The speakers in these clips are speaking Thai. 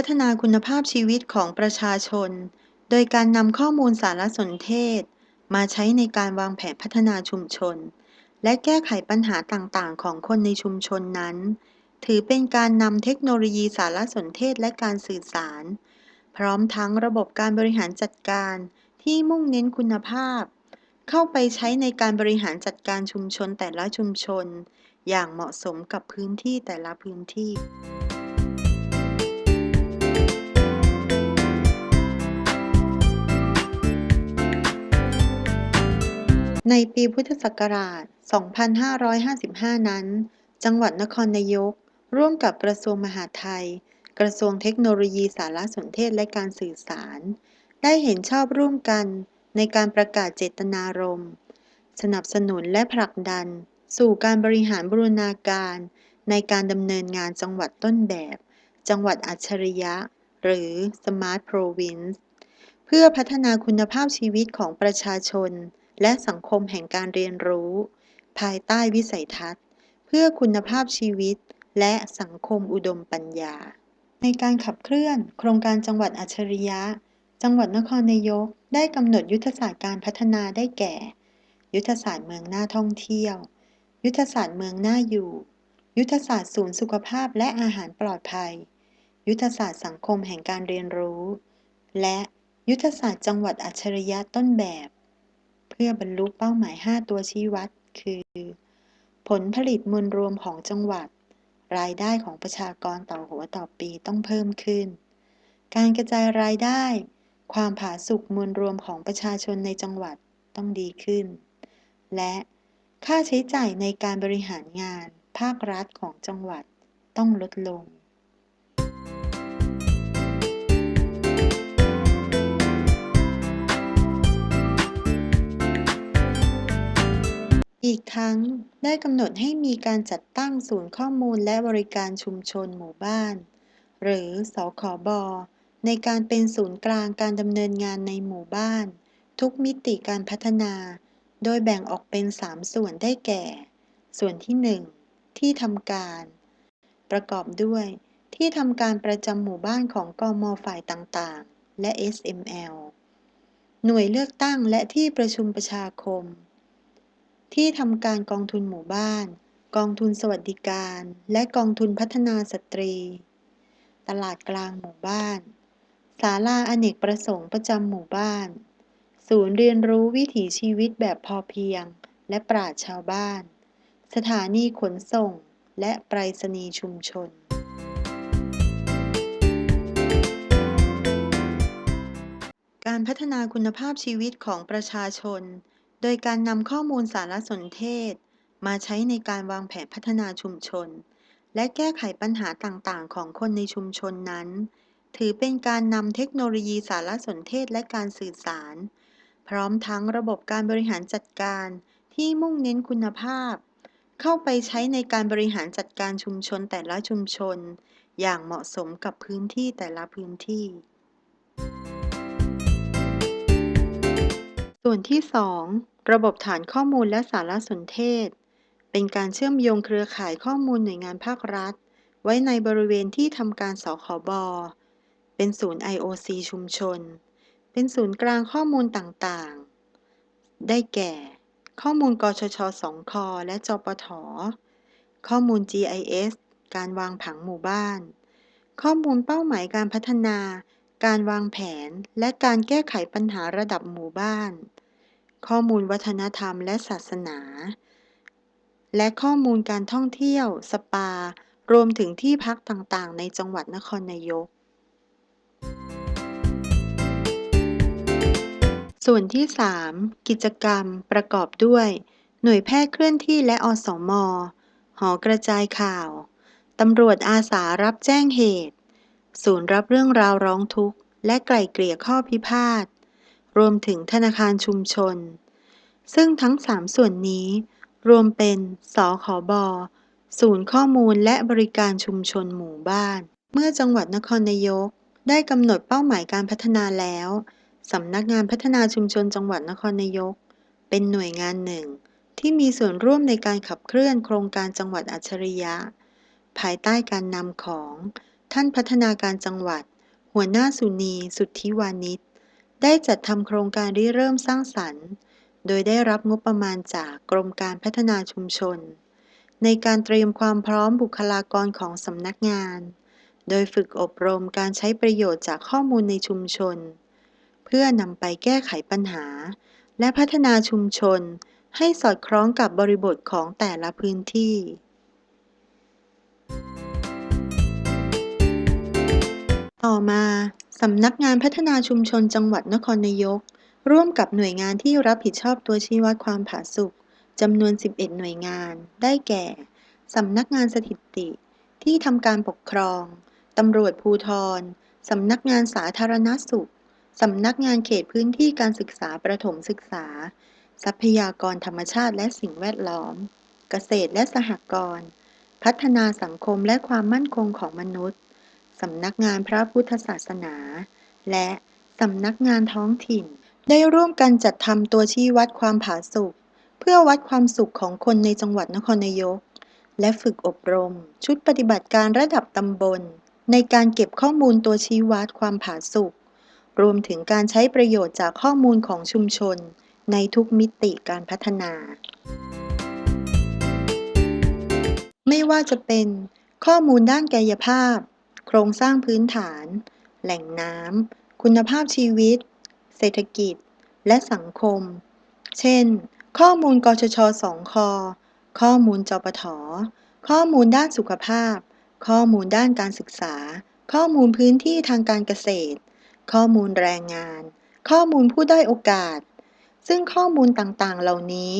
พัฒนาคุณภาพชีวิตของประชาชน โดยการนำข้อมูลสารสนเทศ มาใช้ในการวางแผนพัฒนาชุมชน และแก้ไขปัญหาต่างๆ ของคนในชุมชนนั้น ถือเป็นการนำเทคโนโลยีสารสนเทศและการสื่อสาร พร้อมทั้งระบบการบริหารจัดการที่มุ่งเน้นคุณภาพ เข้าไปใช้ในการบริหารจัดการชุมชนแต่ละชุมชน อย่างเหมาะสมกับพื้นที่แต่ละพื้นที่ ในปีพุทธศักราช 2555 นั้น จังหวัดนครนายก ร่วมกับกระทรวงมหาดไทย กระทรวงเทคโนโลยีสารสนเทศและการสื่อสาร ได้เห็นชอบร่วมกันในการประกาศเจตนารมณ์ สนับสนุนและผลักดัน สู่การบริหารบูรณาการ ในการดำเนินงานจังหวัดต้นแบบ จังหวัดอัจฉริยะ หรือ Smart Province เพื่อพัฒนาคุณภาพชีวิตของประชาชน และสังคมแห่งการเรียนรู้ ภายใต้วิสัยทัศน์ เพื่อคุณภาพชีวิต และสังคมอุดมปัญญา ในการขับเคลื่อน โครงการจังหวัดอัจฉริยะ จังหวัดนครนายกได้กำหนดยุทธศาสตร์การพัฒนาได้แก่ ยุทธศาสตร์เมืองน่าท่องเที่ยว ยุทธศาสตร์เมืองน่าอยู่ ยุทธศาสตร์ศูนย์สุขภาพและอาหารปลอดภัย ยุทธศาสตร์สังคมแห่งการเรียนรู้ และยุทธศาสตร์จังหวัดอัจฉริยะต้นแบบ พื่อบรรลุเป้าหมาย 5 ตัวชี้วัด คือ ผลผลิตมวลรวมของจังหวัด รายได้ของประชากรต่อหัวต่อปีต้องเพิ่มขึ้น การกระจายรายได้ ความผาสุกมวลรวมของประชาชนในจังหวัดต้องดีขึ้น และค่าใช้จ่ายในการบริหารงาน ภาครัฐของจังหวัดต้องลดลง ทั้งได้กำหนดให้มีการจัดตั้งศูนย์ข้อมูลและบริการชุมชนหมู่บ้าน หรือสคบในการเป็นศูนย์กลางการดำเนินงานในหมู่บ้าน ทุกมิติการพัฒนา โดยแบ่งออกเป็น 3 ส่วนได้แก่ ส่วนที่ 1 ที่ทำการ ประกอบด้วย ที่ทำการประจำหมู่บ้านของกมฝ่ายต่างๆ และ SML หน่วยเลือกตั้งและที่ประชุมประชาคม ที่ทำการกองทุนหมู่บ้าน กองทุนสวัสดิการ และกองทุนพัฒนาสตรี ตลาดกลางหมู่บ้าน ศาลาอเนกประสงค์ประจำหมู่บ้าน ศูนย์เรียนรู้วิถีชีวิตแบบพอเพียง และปราชชาวบ้าน สถานีขนส่ง และไปรษณีย์ชุมชนการพัฒนาคุณภาพชีวิตของประชาชน ดยการนำข้อมูลสารสนเทศ มาใช้ในการวางแผนพัฒนาชุมชน และแก้ไขปัญหาต่างๆ ของคนในชุมชนนั้น ถือเป็นการนำเทคโนโลยีสารสนเทศและการสื่อสาร พร้อมทั้งระบบการบริหารจัดการที่มุ่งเน้นคุณภาพ เข้าไปใช้ในการบริหารจัดการชุมชนแต่ละชุมชน อย่างเหมาะสมกับพื้นที่แต่ละพื้นที่ ส่วนที่ 2 ระบบฐานข้อมูลและสารสนเทศ เป็นการเชื่อมโยงเครือข่ายข้อมูลหน่วยงานภาครัฐ ไว้ในบริเวณที่ทำการสคบเป็นศูนย์ IOC ชุมชน เป็นศูนย์กลางข้อมูลต่างๆ ได้แก่ ข้อมูลกชชสองคและจปท ข้อมูล GIS การวางผังหมู่บ้าน ข้อมูลเป้าหมายการพัฒนา การวางแผน และการแก้ไขปัญหาระดับหมู่บ้าน ข้อมูลวัฒนธรรมและศาสนา และข้อมูลการท่องเที่ยว สปา รวมถึงที่พักต่างๆ ในจังหวัดนครนายก ส่วนที่ 3 กิจกรรมประกอบด้วย หน่วยแพทย์เคลื่อนที่และอสมหอกระจายข่าว ตำรวจอาสารับแจ้งเหตุ ศูนย์รับเรื่องราวร้องทุกข์ และไกล่เกลี่ยข้อพิพาท รวมถึงธนาคารชุมชน ซึ่งทั้ง 3 ส่วนนี้ รวมเป็นสคบศูนย์ข้อมูลและบริการชุมชนหมู่บ้าน เมื่อจังหวัดนครนายก ได้กำหนดเป้าหมายการพัฒนาแล้วสำนักงานพัฒนาชุมชนจังหวัดนครนายก เป็นหน่วยงานหนึ่ง ที่มีส่วนร่วมในการขับเคลื่อนโครงการจังหวัดอัจฉริยะ ภายใต้การนำของ ท่านพัฒนาการจังหวัด หัวหน้าสุนีสุทธิวานิช ได้จัดทำโครงการริเริ่มสร้างสรรค์ โดยได้รับงบประมาณจากกรมการพัฒนาชุมชน ในการเตรียมความพร้อมบุคลากรของสำนักงาน โดยฝึกอบรมการใช้ประโยชน์จากข้อมูลในชุมชน เพื่อนำไปแก้ไขปัญหา และพัฒนาชุมชน ให้สอดคล้องกับบริบทของแต่ละพื้นที่ ต่อมาสำนักงานพัฒนาชุมชนจังหวัดนครนายก ร่วมกับหน่วยงานที่รับผิดชอบตัวชี้วัดความผาสุกจำนวน 11 หน่วยงาน ได้แก่ สำนักงานสถิติ ที่ทำการปกครอง ตำรวจภูธร สำนักงานสาธารณสุข สำนักงานเขตพื้นที่การศึกษาประถมศึกษา ทรัพยากรธรรมชาติและสิ่งแวดล้อม เกษตรและสหกรณ์ พัฒนาสังคมและความมั่นคงของมนุษย์ สำนักงานพระพุทธศาสนา และสำนักงานท้องถิ่น ได้ร่วมกันจัดทำตัวชี้วัดความผาสุกเพื่อวัดความสุขของคนในจังหวัดนครนายก และฝึกอบรม ชุดปฏิบัติการระดับตำบล ในการเก็บข้อมูลตัวชี้วัดความผาสุกรวมถึงการใช้ประโยชน์จากข้อมูลของชุมชน ในทุกมิติการพัฒนา ไม่ว่าจะเป็นข้อมูลด้านกายภาพ โครงสร้างพื้นฐาน แหล่งน้ำ คุณภาพชีวิต เศรษฐกิจ และสังคม เช่น ข้อมูลกชชสองคอ ข้อมูลจปท ข้อมูลด้านสุขภาพ ข้อมูลด้านการศึกษา ข้อมูลพื้นที่ทางการเกษตร ข้อมูลแรงงาน ข้อมูลผู้ได้อยโอกาส ซึ่งข้อมูลต่างๆ เหล่านี้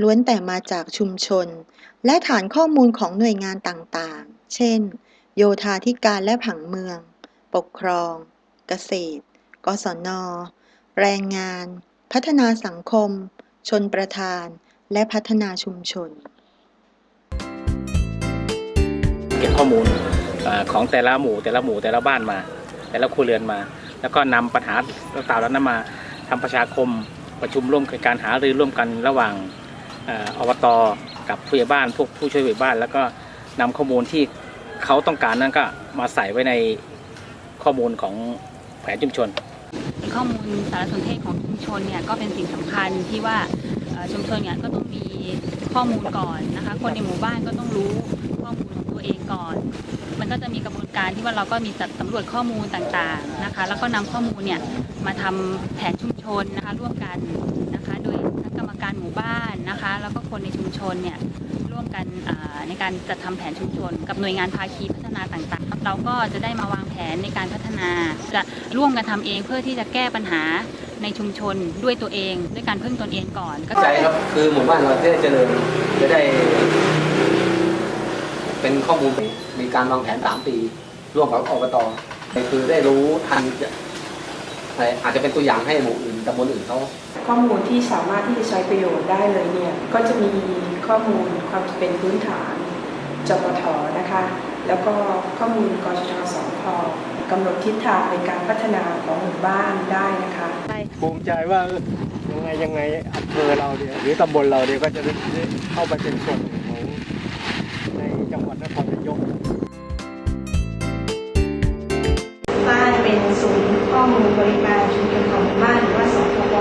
ล้วนแต่มาจากชุมชน และฐานข้อมูลของหน่วยงานต่างๆ เช่น โยธาธิการและผังเมือง ปกครอง เกษตร กศน แรงงาน พัฒนาสังคม ชนประทาน และพัฒนาชุมชน เก็บข้อมูลของแต่ละหมู่แต่ละหมู่แต่ละบ้านมา แต่ละครัวเรือนมา แล้วก็นำปัญหาต่างๆเหล่านั้นมาทำประชาคมประชุมร่วมกันการหารือร่วมกันระหว่างอ่ออบตกับผู้ใหญ่บ้านพวกผู้ช่วยผู้ใหญ่บ้าน แล้วก็นำข้อมูลที่ เขาต้องการนั้นก็มาใส่ไว้ในข้อมูลของแผนชุมชน ข้อมูลสารสนเทศของชุมชนเนี่ยก็เป็นสิ่งสำคัญที่ว่าชุมชนเนี่ยก็ต้องมีข้อมูลก่อนนะคะ คนในหมู่บ้านก็ต้องรู้ข้อมูลของตัวเองก่อน มันก็จะมีกระบวนการที่ว่าเราก็มีจัดสำรวจข้อมูลต่างๆนะคะ แล้วก็นำข้อมูลเนี่ยมาทำแผนชุมชนนะคะร่วมกันนะคะ โดยทั้งกรรมการหมู่บ้านนะคะ แล้วก็คนในชุมชนเนี่ย กันในการจัดทำแผนชุมชน กับหน่วยงานภาคีพัฒนาต่างๆ เราก็จะได้มาวางแผนในการพัฒนาจะร่วมกันทำเองเพื่อที่จะแก้ปัญหาในชุมชนด้วยตัวเอง ด้วยการพึ่งตนเองก่อนก็ใจครับคือหมู่บ้านเราจะได้เจริญจะได้ เป็นข้อมูลมีการวางแผนสามปี ร่วมกับอบตคือได้รู้ทัน อาจจะเป็นตัวอย่างให้หมู่อื่นตำบลอื่นเขาข้อมูลที่สามารถที่จะใช้ประโยชน์ได้เลยเนี่ยก็จะมีข้อมูลความเป็นพื้นฐานจปทนะคะ แล้วก็ข้อมูลกชชสองพกำหนดทิศทางในการพัฒนาของหมู่บ้านได้นะคะภูมิใจว่าเออยังไงยังไงอำเภอเราเนี่ยหรือตำบลเราเนี่ยก็จะได้เข้าไปเป็นส่วนหนึ่งของในจังหวัดนครนายก บริการชุมชนของหมู่บ้านหรือว่าสพบ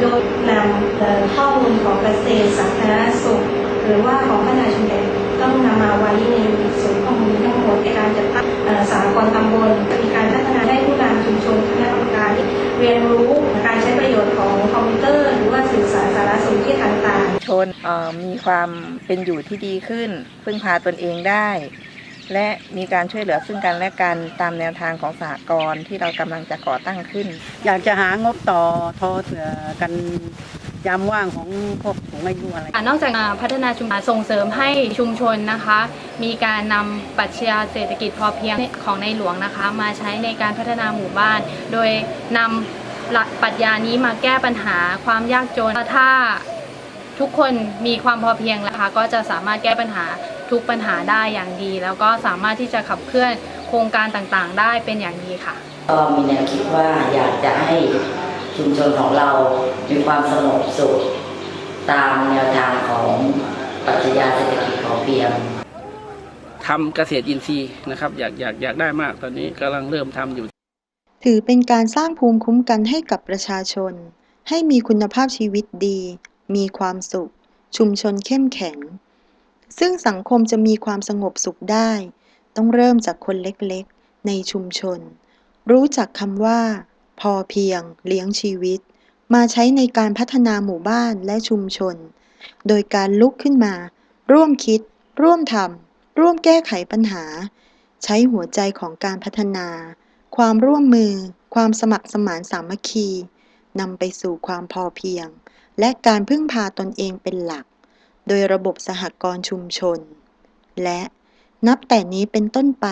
โดยนำข้อมูลของเกษตรสาธารณสุขหรือว่าของพัฒนาชุมชนต้องนำมาไว้ในศูนย์ข้อมูลทั้งหมดในการจัดตั้งสหกรตำบลมีการพัฒนาได้ผู้นำชุมชนคณะกรรมการที่เรียนรู้การใช้ประโยชน์ของคอมพิวเตอร์ หรือว่าสื่อสารสารสนเทศต่างๆชนมีความเป็นอยู่ที่ดีขึ้น พึ่งพาตนเองได้ และมีการช่วยเหลือซึ่งกันและกันตามแนวทางของสหกรณ์ที่เรากำลังจะก่อตั้งขึ้น อยากจะหางบต่อทอเสือกันยามว่างของพวกสูงอายุอะไร อะนอกจากพัฒนาชุมชนส่งเสริมให้ชุมชนนะคะ มีการนำปรัชญาเศรษฐกิจพอเพียงของในหลวงนะคะ มาใช้ในการพัฒนาหมู่บ้าน โดยนำหลักปรัชญานี้มาแก้ปัญหาความยากจนถ้า ทุกคนมีความพอเพียงนะคะก็จะสามารถแก้ปัญหาทุกปัญหาได้อย่างดี แล้วก็สามารถที่จะขับเคลื่อนโครงการต่างๆ ได้เป็นอย่างดีค่ะ ก็มีแนวคิดว่าอยากจะให้ชุมชนของเรา มีความสงบสุขตามแนวทางของปรัชญาเศรษฐกิจพอเพียงททำเกษตรอินทรีย์นะครับอยากอยากอยากได้มากตอนนี้กำลังเริ่มทำอยู่ ถือเป็นการสร้างภูมิคุ้มกันให้กับประชาชน ให้มีคุณภาพชีวิตดี มีความสุข ชุมชนเข้มแข็ง ซึ่งสังคมจะมีความสงบสุขได้ ต้องเริ่มจากคนเล็กๆ ในชุมชน รู้จักคำว่า พอเพียง เลี้ยงชีวิต มาใช้ในการพัฒนาหมู่บ้านและชุมชน โดยการลุกขึ้นมา ร่วมคิด ร่วมทำร่วมแก้ไขปัญหา ใช้หัวใจของการพัฒนา ความร่วมมือ ความสมัครสมานสามัคคีนำไปสู่ความพอเพียง และการพึ่งพาตนเองเป็นหลัก โดยระบบสหกรณ์ชุมชน และนับแต่นี้เป็นต้นไป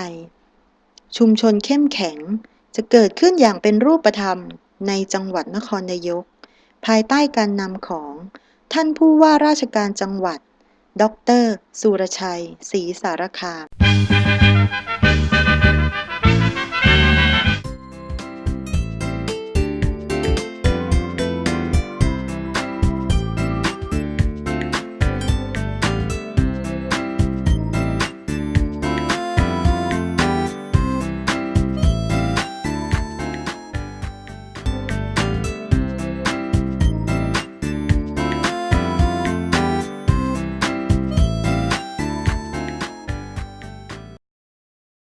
ชุมชนเข้มแข็งจะเกิดขึ้นอย่างเป็นรูปธรรมในจังหวัดนครนายก ภายใต้การนำของท่านผู้ว่าราชการจังหวัด ดร สุรชัย ศรีสารคาม